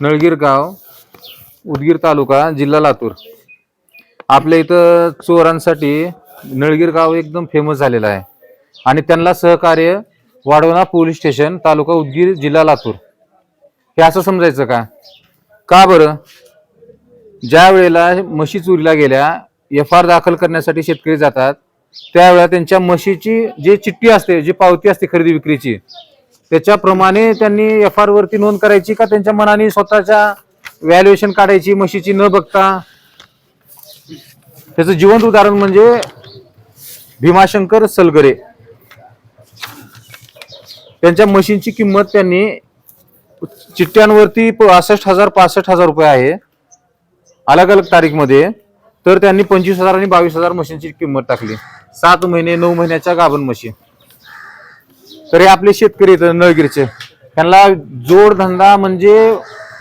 नळगीर गाव उदगीर तालुका जिल्हा लातूर. आपल्या इथं चोरांसाठी नळगीर गाव एकदम फेमस झालेलं आहे. आणि त्यांना सहकार्य वाढवणा पोलीस स्टेशन तालुका उदगीर जिल्हा लातूर. हे असं समजायचं का? का बरं? ज्या वेळेला म्हशी चोरीला गेल्या एफ आर दाखल करण्यासाठी शेतकरी जातात त्यावेळेला त्यांच्या म्हशीची जी चिठ्ठी असते जी पावती असते खरेदी विक्रीची त्याच्याप्रमाणे त्यांनी एफ आर वरती नोंद करायची का त्यांच्या मनाने स्वतःच्या व्हॅल्युएशन काढायची म्हशीची न बघता? त्याचं जिवंत उदाहरण म्हणजे भीमाशंकर सलगरे. त्यांच्या म्हशींची किंमत त्यांनी चिठ्ठ्यांवरती पासष्ट हजार पासष्ट हजार रुपये आहे. अलग अलग तारीखमध्ये. तर त्यांनी पंचवीस हजार आणि बावीस हजार मशीनची किंमत टाकली. सात महिने नऊ महिन्याच्या गाभण मशीन तर हे आपले शेतकरी आहेत नळगिरीचे. त्यांना जोडधंदा म्हणजे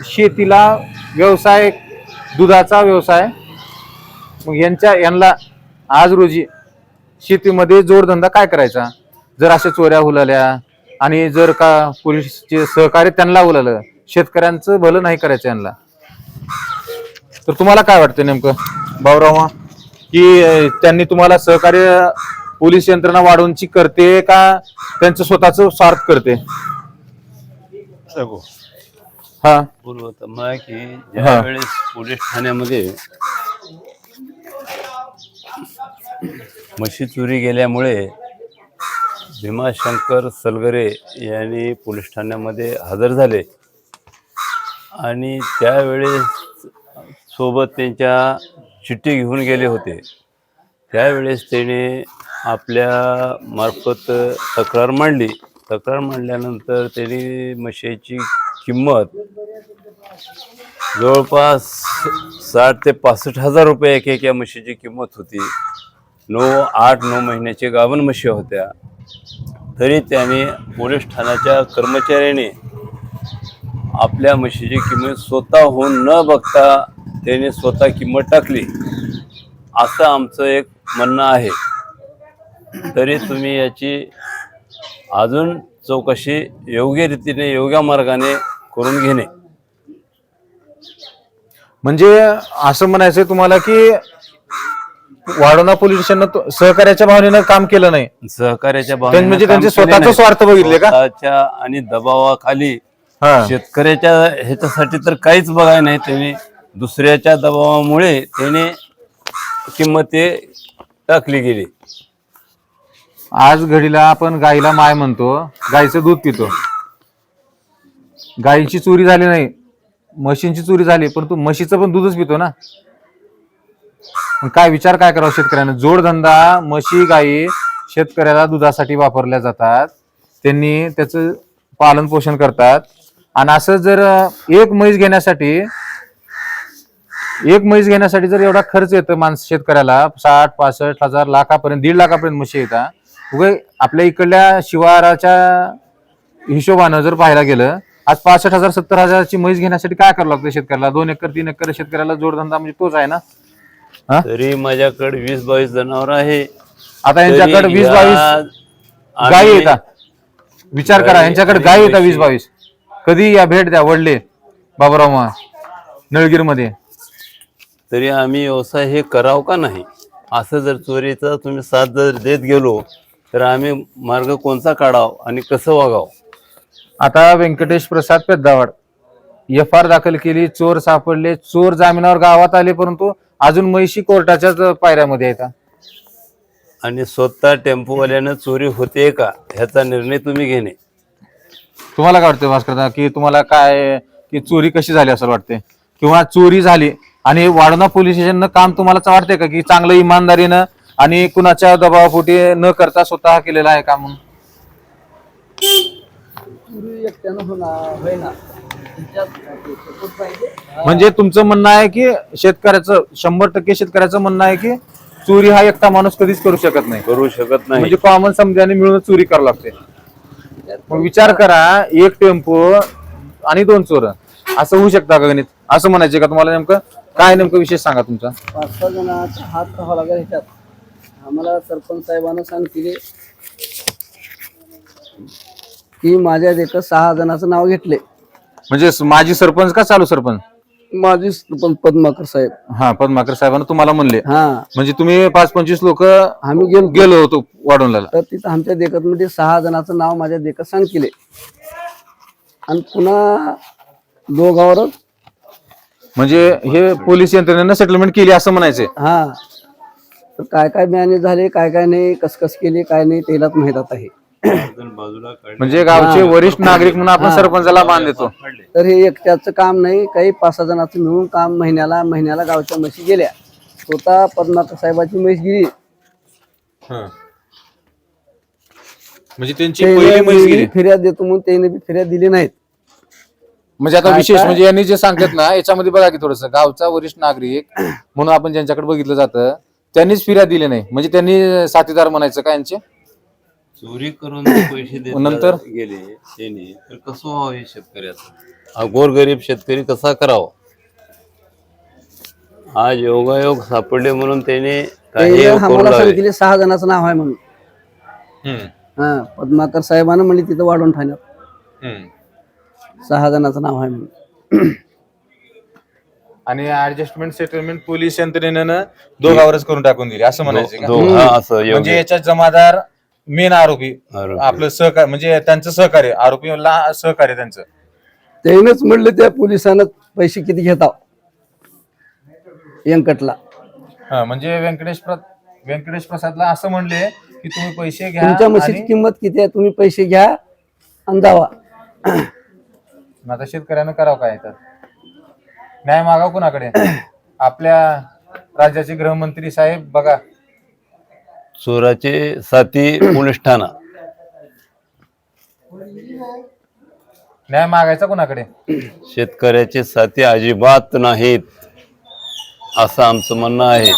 शेतीला व्यवसाय दुधाचा व्यवसाय. मग यांच्या यांना आज रोजी शेतीमध्ये जोडधंदा काय करायचा? जर अशा चोऱ्या उलाल्या आणि जर का पोलीसचे सहकार्य त्यांना उलालं शेतकऱ्यांचं भलं नाही करायचं यांना. तर तुम्हाला काय वाटतं नेमकं? भाऊराव की त्यांनी तुम्हाला सहकार्य पोलीस यंत्रणा वाढवूनची करते का त्यांचं स्वतःच स्वार्थ करते? सगो हा. पूर्वतम की हा. ज्या वेळेस पोलीस ठाण्यामध्ये म्हशी चोरी गेल्यामुळे भीमाशंकर सलगरे यांनी पोलीस ठाण्यामध्ये हजर झाले. आणि त्यावेळेस सोबत त्यांच्या चिठ्ठी घेऊन गेले होते. त्यावेळेस त्याने आपल्या मार्फत तक्रार मांडली. तक्रार मांडल्यानंतर त्यांनी म्हशीची किंमत जवळपास साठ ते पासष्ट हजार रुपये एक एक या म्हशीची किंमत होती. नऊ आठ नऊ महिन्याचे गावन म्हशी होत्या. तरी त्याने पोलीस ठाण्याच्या कर्मचाऱ्याने आपल्या म्हशीची किंमत स्वतःहून न बघता त्याने स्वतः किंमत टाकली. असं आमचं एक म्हणणं आहे. तरी तुम्ही याची अजून चौकशी योग्य रीतीने योग्य मार्गाने करून घेणे. म्हणजे असं म्हणायचं तुम्हाला की वाढवणा पोलीस स्टेशननं तो- सहकार्याच्या भावनेनं काम केलं नाही. सहकार्याच्या भावनेनं म्हणजे काम त्यांचे केले स्वतःचे नाही. स्वार्थ बघितले का? स्वतःच्या आणि दबावाखाली हा. शेतकऱ्याच्या ह्याच्यासाठी तर काहीच बघाय नाही. त्याने दुसऱ्याच्या दबावामुळे त्याने किंमत ते टाकली गेली. आज घडीला आपण गाईला माय म्हणतो गाईचं दूध पितो. गाईची चोरी झाली नाही म्हशींची चोरी झाली पण तू म्हशीचं पण दूधच पितो ना. मग काय विचार काय करावा शेतकऱ्यानं? जोडधंदा म्हशी गाई शेतकऱ्याला दुधासाठी वापरल्या जातात. त्यांनी त्याचं पालन पोषण करतात. आणि असं जर एक म्हैस घेण्यासाठी एक म्हैस घेण्यासाठी जर एवढा खर्च येतो माणस शेतकऱ्याला साठ पासष्ट हजार लाखापर्यंत दीड लाखापर्यंत म्हशी येतात. उगा आपल्या इकडल्या शिवाराच्या हिशोबानं जर पाहायला गेलं आज पासष्ट हजार सत्तर हजाराची म्हैस घेण्यासाठी काय करावं लागतं शेतकऱ्याला? दोन एकर तीन एकर शेतकऱ्याला जोडधंदा म्हणजे तोच आहे ना? हा? तरी माझ्याकडे वीस बावीस जनावर आहे. आता यांच्याकडे वीस बावीस गायी येतात विचार करा गायी यांच्याकडे आणि गाय येतात वीस म्हशी. बावीस? कधी या भेट द्या वडले बाबूराव नळगीरमध्ये तरी आम्ही व्यवसाय हे करावं का नाही? असं जर चोरीचा तुम्ही साथ जर देत गेलो तर आम्ही मार्ग कोणता काढाव आणि कसं वागावं? आता व्यंकटेश प्रसाद पेद्दावाड एफ आर दाखल केली चोर सापडले चोर जामिनावर गावात आले परंतु अजून म्हैशी कोर्टाच्याच पायऱ्यामध्ये येतात आणि स्वतः टेम्पोवाल्यानं चोरी होते का? ह्याचा निर्णय तुम्ही घेणे. तुम्हाला काय वाटतं भास्कर की तुम्हाला काय की चोरी कशी झाली असं वाटते किंवा चोरी झाली आणि वाढवणा पोलीस स्टेशननं काम तुम्हाला च- वाटतंय का की चांगलं इमानदारीनं आणि कुणाच्या दबावापोटी न करता स्वतः केलेलं आहे का म्हणून? म्हणजे तुमचं म्हणणं आहे की शेतकऱ्याचं शंभर टक्के शेतकऱ्याचं म्हणणं आहे की चोरी हा एकटा माणूस कधीच करू शकत नाही. करू शकत नाही. म्हणजे कॉमन समजाने मिळून चोरी करावं लागते. मग विचार करा एक टेम्पो आणि दोन चोर. असं होऊ शकता का गणित? असं म्हणायचे का तुम्हाला नेमकं? काय नेमकं विशेष सांगा तुमचा? पाच सहा जणांचा हात राहावा लागेल ह्याच्यात. आम्हाला सरपंच साहेबांना सांगितले की माझ्या देखत सहा जणांचं नाव घेतले. म्हणजे स- माजी सरपंच का चालू सरपंच? माजी सरपंच पद्माकर साहेब. हा पद्माकर साहेबांना तुम्हाला म्हणले. हा. म्हणजे तुम्ही पाच पंचवीस लोक आम्ही गेलो गेलो होतो वाढवण्याला. तर तिथं आमच्या देखतमध्ये सहा जणांचं नाव माझ्या देखत सांगितले. आणि पुन्हा दोघावरच म्हणजे हे पोलीस यंत्रणेनं सेटलमेंट केली असं म्हणायचंय. हा. तर काय काय मॅनेज झाले काय काय नाही कस कस केले काय नाही त्यालाच माहीत आता हे. बाजूला म्हणजे गावचे वरिष्ठ नागरिक म्हणून आपण सरपंचाला मान देतो. तर हे एकट्याचं काम नाही काही पाच सहा जणांचं मिळून काम महिन्याला महिन्याला गावच्या म्हशी गेल्या. स्वतः पद्माकर साहेबाची म्हैस गेली. म्हणजे त्यांची पहिली म्हैस त्याने गेली फिर्याद देतो म्हणून त्याने बी फिर्याद दिली नाहीत. म्हणजे आता विशेष? म्हणजे यांनी जे सांगतात ना याच्यामध्ये बघा की थोडस गावचा वरिष्ठ नागरिक म्हणून आपण ज्यांच्याकडे बघितलं जातं त्यांनीच फिर्याद दिली नाही. म्हणजे त्यांनी साथीदार म्हणायचं का यांचे? चोरी करून जे पैसे देत नंतर? गेले त्यांनी. तर कसं व्हावं हे शेतकऱ्याचं? हा गोरगरीब शेतकरी कसा करावा? आज योगायोग सापडले म्हणून त्याने काही त्याने करू आम्हाला लागले. सांगितले सहा जणांचं नाव आहे म्हणून. हा पद्माकर साहेबांना म्हणले तिथं वाढवून ठाण्यात. सहा जणांचं नाव आहे म्हणून. आणि ऍडजस्टमेंट सेटलमेंट पोलीस यंत्रणेनं दोघावरच करून टाकून दिली असं म्हणायचं का? दो- हा असं म्हणजे योग्य याच्यात जमादार मेन आरोपी आरोपी. आपलं सहकार्य म्हणजे त्यांचं सहकार्य आरोपीला सहकार्य त्यांचं. त्यानेच म्हणले त्या पोलिसांना पैसे किती घेताव? यंकटला हा, म्हणजे व्यंकटेश प्र व्यंकटेश प्रसादला असं म्हणले की तुम्ही पैसे घ्या तुमच्या म्हशीची आणि- किंमत किती आहे? तुम्ही पैसे घ्या आणि जावा. मग आता शेतकऱ्यानं करावं काय तर न्याय मागाव कुणाकडे? आपल्या राज्याचे गृहमंत्री साहेब बघा. चोराचे साथी पोलीस ठाणा. न्याय मागायचा कुणाकडे? शेतकऱ्याचे साथी अजिबात नाहीत असं आमचं म्हणणं आहे.